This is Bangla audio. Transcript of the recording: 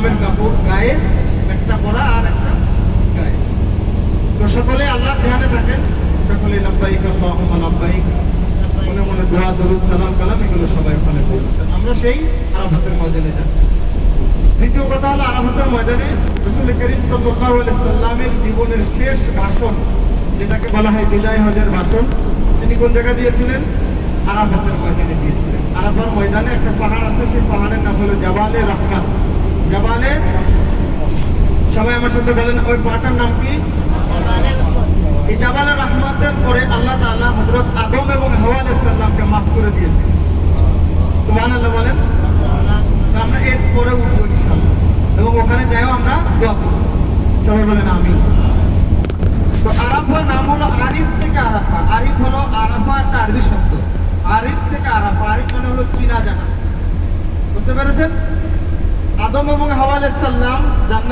ইসলামের কাপড়, গায়ে একটা পরা আর একটা গায়ে। তো সকলে আল্লাহর ধ্যানে থাকেন। সকলে লাব্বাইক, আল্লাহুম্মা লাব্বাইক। মনে মনে দোয়া, দরুদ, সালাম, কালাম, এগুলো সবাই ওখানে বলতেন আমরা সেই আরাফাতের ময়দানে যাচ্ছি। দ্বিতীয় কথা হলো আরাফাতের ময়দানে রসুল করিম সাল্লাল্লাহু সাল্লামের জীবনের শেষ ভাষণ, যেটাকে বলা হয় বিজয় হজের ভাষণ, তিনি কোন জায়গা দিয়েছিলেন? আরাফাতের ময়দানে দিয়েছিলেন। আরাফার ময়দানে একটা পাহাড় আছে, সেই পাহাড়ের নাম হলো জাবালে রহমান সবাই আমার সাথে বলেন, ওই পাহাড়টার নাম কি? এই জাবালে রহমতের পরে আল্লাহ আদম এবং করে সুবহানাল্লাহ বলেন। আমরা এর পরে উঠবো এবং ওখানে যাইও আমরা দোয়া সবাই বলেন আমি তো আরাফা নাম হলো আরিফ থেকে আরাফা। আরিফ হলো আরাফা একটা আরবি শব্দ। আরিফ থেকে আরাফা। আরিফ মানে হলো চিনা জানা। বুঝতে পেরেছেন? আদম এবং হাওয়া আলাইহিস সালাম